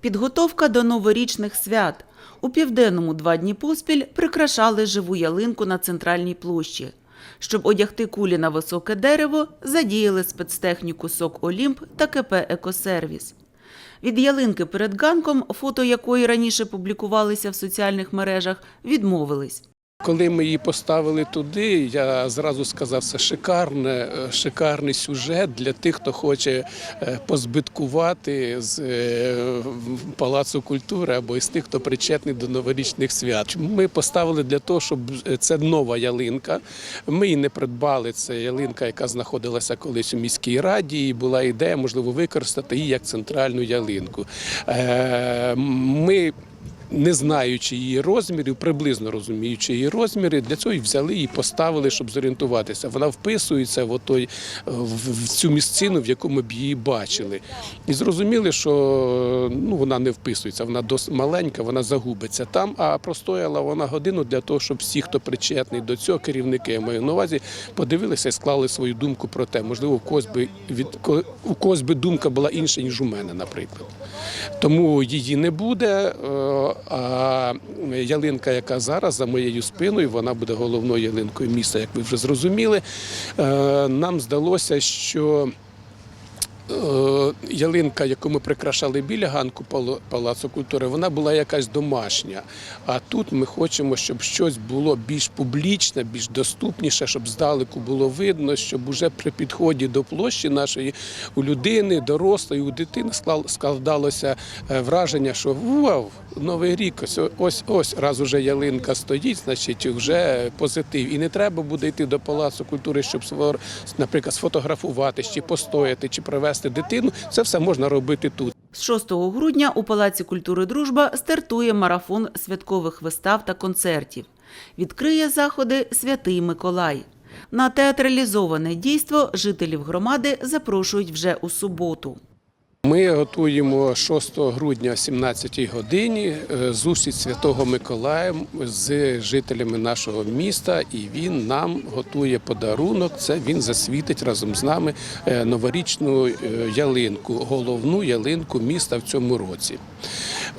Підготовка до новорічних свят. У південному два дні поспіль прикрашали живу ялинку на центральній площі. Щоб одягти кулі на високе дерево, задіяли спецтехніку СОК Олімп та КП Екосервіс. Від ялинки перед ганком, фото якої раніше публікувалися в соціальних мережах, відмовились. Коли ми її поставили туди, я зразу сказав, це шикарне, е, шикарний сюжет для тих, хто хоче е, позбиткувати з е, палацу культури або із тих, хто причетний до новорічних свят. Ми поставили для того, щоб це нова ялинка. Ми її не придбали. Це ялинка, яка знаходилася колись у міській раді. І була ідея, можливо, використати її як центральну ялинку. Ми не знаючи її розмірів, приблизно розуміючи її розміри, для цього і взяли і поставили, щоб зорієнтуватися. Вона вписується в, отой, в, в цю місцину, в яку ми б її бачили. І зрозуміли, що ну, вона не вписується, вона досить маленька, вона загубиться там, а простояла вона годину для того, щоб всі, хто причетний до цього, керівники я маю на увазі, подивилися і склали свою думку про те. Можливо, у когось би від у когось би думка була інша, ніж у мене, наприклад. Тому її не буде. А ялинка, яка зараз за моєю спиною, вона буде головною ялинкою міста, як ви вже зрозуміли. Е, Нам здалося, що ялинка, яку ми прикрашали біля ганку Палацу культури, вона була якась домашня. А тут ми хочемо, щоб щось було більш публічне, більш доступніше, щоб здалеку було видно, щоб уже при підході до площі нашої у людини, дорослої, у дитини складалося е, враження, що вау, новий рік, ось ось ось раз уже ялинка стоїть, значить вже позитив. І не треба буде йти до палацу культури, щоб наприклад, сфотографувати, чи постояти, чи привезти дитину. Це все можна робити тут. З 6 грудня у Палаці культури Дружба стартує марафон святкових вистав та концертів. Відкриє заходи Святий Миколай. На театралізоване дійство жителів громади запрошують вже у суботу. Ми готуємо 6 грудня о 17 годині е, зустріч Святого Миколая з жителями нашого міста, і він нам готує подарунок. Це він засвітить разом з нами е, новорічну е, ялинку, головну ялинку міста в цьому році.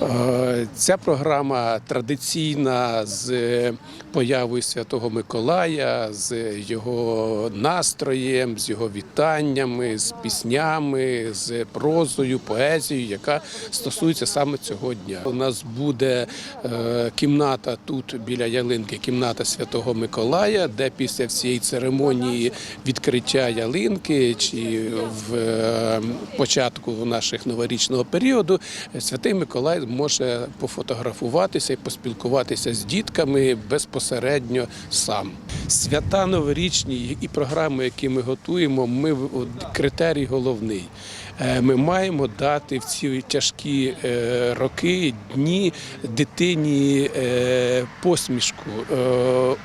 Е, Ця програма традиційна з появою Святого Миколая, з його настроєм, з його вітаннями, з піснями, з прозою, поезією, яка стосується саме цього дня. У нас буде е, кімната тут біля ялинки, кімната Святого Миколая, де після всієї церемонії відкриття ялинки чи в е, початку наших новорічного періоду Святий Миколай може пофотографуватися і поспілкуватися з дітками безпосередньо сам. Свята новорічні і програми, які ми готуємо, ми критерій головний. Е, Ми маємо дати в ці тяжкі е, роки, дні дитині е, посмішку,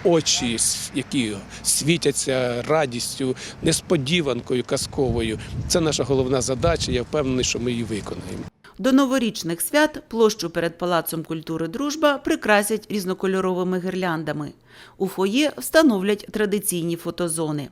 очі, які світяться радістю, несподіванкою казковою. Це наша головна задача. Я впевнений, що ми її виконаємо. До новорічних свят площу перед Палацом культури Дружба прикрасять різнокольоровими гірляндами. У фоє встановлять традиційні фотозони.